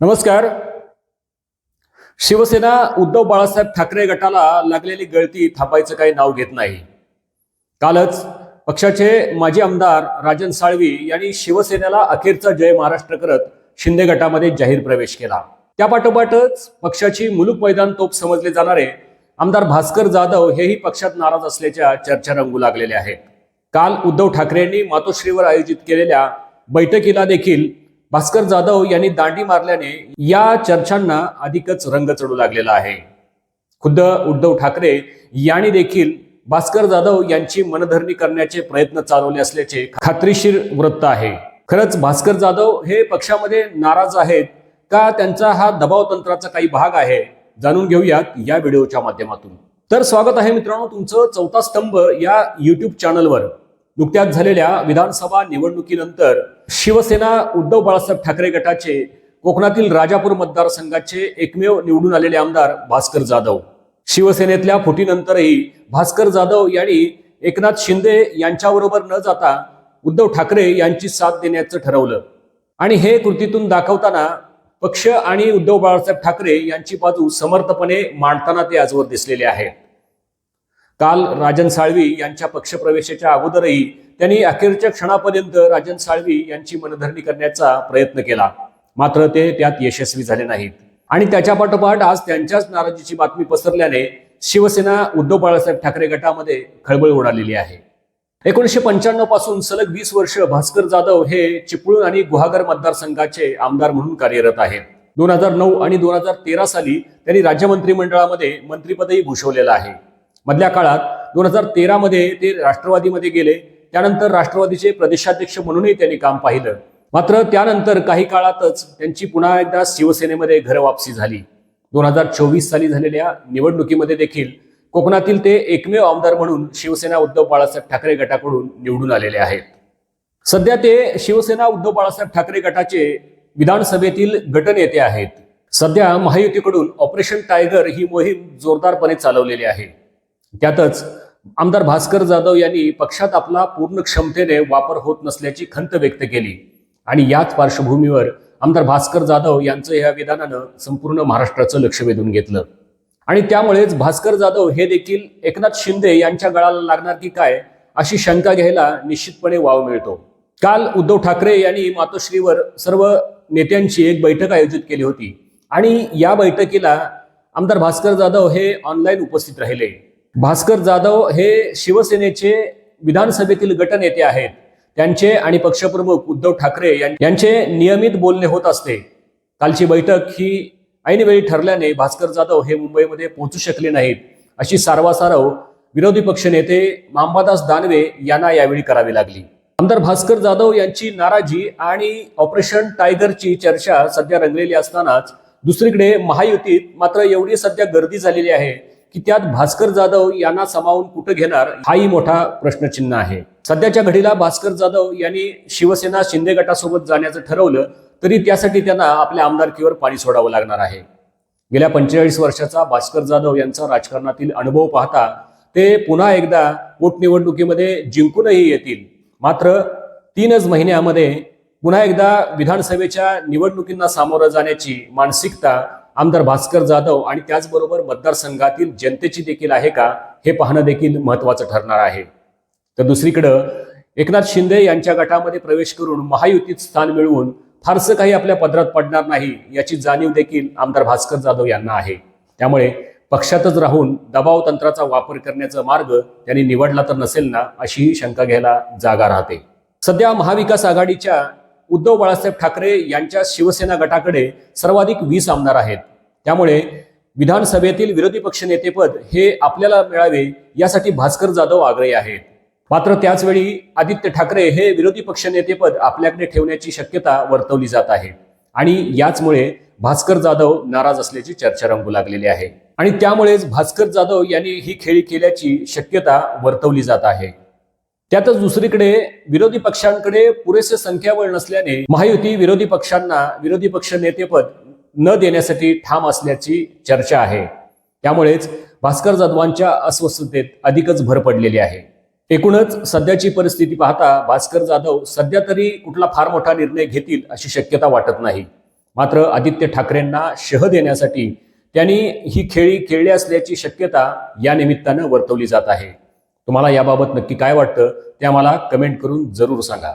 नमस्कार. शिवसेना उद्धव बाळासाहेब ठाकरे गटाला लागलेली गळती थापायचं काही नाव घेत नाही. कालच पक्षाचे माजी आमदार राजन साळवी यांनी शिवसेनेला अखेरचा जय महाराष्ट्र करत शिंदे गटामध्ये जाहीर प्रवेश केला. त्यापाठोपाठच पक्षाची मुलूक मैदान तोप समजले जाणारे आमदार भास्कर जाधव हेही पक्षात नाराज असल्याच्या चर्चा रंगू लागलेल्या आहेत. काल उद्धव ठाकरे यांनी मातोश्रीवर आयोजित केलेल्या बैठकीला देखील भास्कर जाधव यांनी दांडी मारल्याने या चर्चांना अधिकच रंग चढू लागलेला आहे. खुद्द उद्धव ठाकरे यांनी देखील भास्कर जाधव यांची मनधरणी करण्याचे प्रयत्न चालवले असल्याचे खात्रीशीर वृत्त आहे. खरंच भास्कर जाधव हे पक्षामध्ये नाराज आहेत का? त्यांचा हा दबाव तंत्राचा काही भाग आहे. जाणून घेऊयात या व्हिडिओच्या माध्यमातून. तर स्वागत आहे मित्रांनो तुमचं चौथा स्तंभ या युट्यूब चॅनलवर नुकत्याच झालेल्या विधानसभा निवडणुकीनंतर शिवसेना उद्धव बाळासाहेब ठाकरे गटाचे कोकणातील राजापूर मतदारसंघाचे एकमेव निवडून आलेले आमदार भास्कर जाधव. शिवसेनेतल्या फुटीनंतरही भास्कर जाधव यांनी एकनाथ शिंदे यांच्याबरोबर न जाता उद्धव ठाकरे यांची साथ देण्याचं ठरवलं. आणि हे कृतीतून दाखवताना पक्ष आणि उद्धव बाळासाहेब ठाकरे यांची बाजू समर्थपणे मांडताना ते आजवर दिसलेले आहेत. काल राजन साळवी यांच्या पक्षप्रवेशाच्या अगोदरही त्यांनी अखेरच्या क्षणापर्यंत राजन साळवी यांची मनधरणी करण्याचा प्रयत्न केला. मात्र ते त्यात यशस्वी झाले नाहीत. आणि त्याच्या पाठोपाठ आज त्यांच्याच नाराजीची बातमी पसरल्याने शिवसेना उद्धव बाळासाहेब ठाकरे गटामध्ये खळबळ उडालेली आहे. एकोणीसशे पंच्याण्णवपासून सलग वीस वर्ष भास्कर जाधव हे चिपळूण आणि गुहागर मतदारसंघाचे आमदार म्हणून कार्यरत आहेत. दोन हजार नऊ आणि दोन हजार तेरा साली त्यांनी राज्य मंत्रिमंडळामध्ये मंत्रिपदही भूषवलेलं आहे. मधल्या काळात दोन हजार तेरा मध्ये ते राष्ट्रवादीमध्ये गेले त्यानंतर राष्ट्रवादीचे प्रदेशाध्यक्ष म्हणूनही त्यांनी काम पाहिलं. मात्र त्यानंतर काही काळातच त्यांची पुन्हा एकदा शिवसेनेमध्ये घरवापसी झाली. दोन हजार चोवीस साली झालेल्या निवडणुकीमध्ये देखील कोकणातील ते एकमेव आमदार म्हणून शिवसेना उद्धव बाळासाहेब ठाकरे गटाकडून निवडून आलेले आहेत. सध्या ते शिवसेना उद्धव बाळासाहेब ठाकरे गटाचे विधानसभेतील गटनेते आहेत. सध्या महायुतीकडून ऑपरेशन टायगर ही मोहीम जोरदारपणे चालवलेली आहे. त्यातच आमदार भास्कर जाधव यांनी पक्षात आपला पूर्ण क्षमतेने वापर होत नसल्याची खंत व्यक्त केली. आणि याच पार्श्वभूमीवर आमदार भास्कर जाधव यांचं या विधानानं संपूर्ण महाराष्ट्राचं लक्ष वेधून घेतलं. आणि त्यामुळेच भास्कर जाधव हे देखील एकनाथ शिंदे यांच्या गळाला लागणार की काय अशी शंका घ्यायला निश्चितपणे वाव मिळतो. काल उद्धव ठाकरे यांनी मातोश्रीवर सर्व नेत्यांची एक बैठक आयोजित केली होती. आणि या बैठकीला आमदार भास्कर जाधव हे ऑनलाईन उपस्थित राहिले. भास्कर जाधव हे शिवसेनेचे विधानसभेतील गटनेते आहेत. त्यांचे आणि पक्षप्रमुख उद्धव ठाकरे यांचे नियमित बोलणे होत असते. कालची बैठक ही ऐनवेळी ठरल्याने भास्कर जाधव हे मुंबईमध्ये पोहोचू शकले नाहीत. अशी सारवासारव विरोधी पक्षनेते मांबादास दानवे यांना यावेळी करावी लागली. आमदार भास्कर जाधव यांची नाराजी आणि ऑपरेशन टायगरची चर्चा सध्या रंगलेली असतानाच दुसरीकडे महायुतीत मात्र एवढी सध्या गर्दी झालेली आहे. की त्यात भास्कर जाधव यांना सामावून कुठं घेणार हाही मोठा प्रश्नचिन्ह आहे. सध्याच्या घडीला भास्कर जाधव यांनी शिवसेना शिंदे गटासोबत जाण्याचं ठरवलं तरी त्यासाठी त्यांना आपल्या आमदारकीवर पाणी सोडावं लागणार आहे. गेल्या पंचेचाळीस वर्षाचा भास्कर जाधव यांचा राजकारणातील अनुभव पाहता ते पुन्हा एकदा पोटनिवडणुकीमध्ये जिंकूनही येतील. मात्र तीनच महिन्यामध्ये पुन्हा एकदा विधानसभेच्या निवडणुकींना सामोरं जाण्याची मानसिकता आमदार भास्कर जाधव आणि त्याचबरोबर मतदारसंघातील जनतेची देखील आहे का हे पाहणं देखील महत्वाचं ठरणार आहे. तर दुसरीकडं एकनाथ शिंदे यांच्या गटामध्ये प्रवेश करून महायुतीत स्थान मिळवून फारसं काही आपल्या पदरात पडणार नाही याची जाणीव देखील आमदार भास्कर जाधव यांना आहे. त्यामुळे पक्षातच राहून दबाव तंत्राचा वापर करण्याचा मार्ग त्यांनी निवडला तर नसेल ना अशीही शंका घ्यायला जागा राहते. सध्या महाविकास आघाडीच्या उद्धव बाळासाहेब ठाकरे यांच्या शिवसेना गटाकडे सर्वाधिक वीस आमदार आहेत. त्यामुळे विधानसभेतील विरोधी पक्षनेतेपद हे आपल्याला मिळावे यासाठी भास्कर जाधव आग्रही आहेत. मात्र त्याचवेळी आदित्य ठाकरे हे विरोधी पक्षनेतेपद आपल्याकडे ठेवण्याची शक्यता वर्तवली जात आहे. आणि याचमुळे भास्कर जाधव नाराज असल्याची चर्चा रंगू लागलेली आहे. आणि त्यामुळेच भास्कर जाधव यांनी ही खेळी केल्याची शक्यता वर्तवली जात आहे. त्यातच दुसरीकडे विरोधी पक्षांकडे पुरेसे संख्याबळ नसल्याने महायुती विरोधी पक्षांना विरोधी पक्ष नेतेपद न देण्यासाठी ठाम असल्याची चर्चा आहे. त्यामुळेच भास्कर जाधवांच्या अस्वस्थतेत अधिकच भर पडलेली आहे. एकूणच सध्याची परिस्थिती पाहता भास्कर जाधव सध्या तरी कुठला फार मोठा निर्णय घेतील अशी शक्यता वाटत नाही. मात्र आदित्य ठाकरेंना शह देण्यासाठी त्यांनी ही खेळी खेळली असल्याची शक्यता या निमित्तानं वर्तवली जात आहे. तुम्हाला याबाबत नक्की काय वाटतं ते आम्हाला कमेंट करून जरूर सांगा.